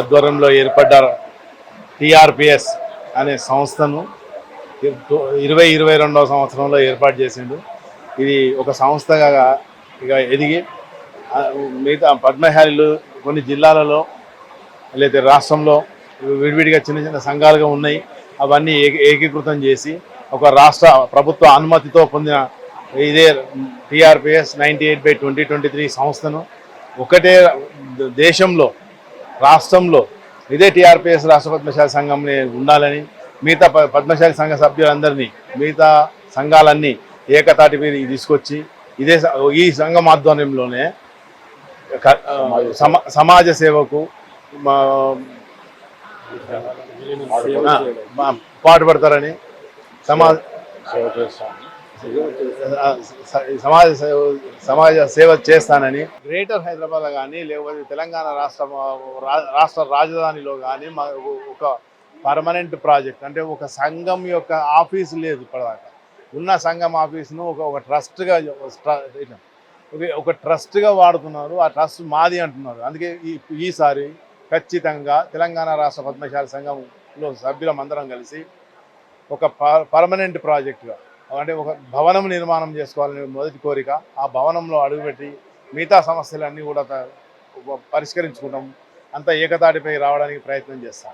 ఆధ్వర్యంలో ఏర్పడ్డ టిఆర్పిఎస్ అనే సంస్థను ఇరవై ఇరవై రెండవ సంవత్సరంలో ఏర్పాటు చేసిండు. ఇది ఒక సంస్థగా ఇక ఎదిగి మిగతా పద్మశాలీలు కొన్ని జిల్లాలలో లేదా రాష్ట్రంలో విడివిడిగా చిన్న చిన్న సంఘాలుగా ఉన్నాయి. అవన్నీ ఏకీకృతం చేసి ఒక రాష్ట్ర ప్రభుత్వ అనుమతితో పొందిన ఇదే TRPS ninety eight by twenty twenty three సంస్థను ఒకటే దేశంలో రాష్ట్రంలో ఇదే టీఆర్పీఎస్ రాష్ట్ర పద్మశాలి సంఘం ఉండాలని మిగతా ప- పద్మశాలి సంఘ సభ్యులందరినీ మిగతా సంఘాలన్నీ ఏకతాటి మీద తీసుకొచ్చి ఇదే ఈ సంఘం ఆధ్వర్యంలోనే సమా సమాజ సేవకు మా- పాటుపడతారని సమాజ సమాజ సేవ సమాజ సేవ చేస్తానని గ్రేటర్ హైదరాబాద్ కానీ లేకపోతే తెలంగాణ రాష్ట్ర రాష్ట్ర రాజధానిలో కానీ మా ఒక పర్మనెంట్ ప్రాజెక్ట్ అంటే ఒక సంఘం యొక్క ఆఫీస్ లేదు ఇప్పటిదాకా. ఉన్న సంఘం ఆఫీస్ను ఒక ఒక ట్రస్ట్గా ఒక- ట్రస్ట్గా వాడుతున్నారు. ఆ ట్రస్ట్ మాది అంటున్నారు. అందుకే ఈ ఈసారి ఖచ్చితంగా తెలంగాణ రాష్ట్ర పద్మశాల సంఘంలో సభ్యులం అందరం కలిసి ఒక పర్మనెంట్ ప్రాజెక్టుగా అంటే ఒక భవనం నిర్మాణం చేసుకోవాలని మొదటి కోరిక. ఆ భవనంలో అడుగుపెట్టి మిగతా సమస్యలన్నీ కూడా త- పరిష్కరించుకుంటాం. అంతా ఏకతాటిపై రావడానికి ప్రయత్నం చేస్తాం.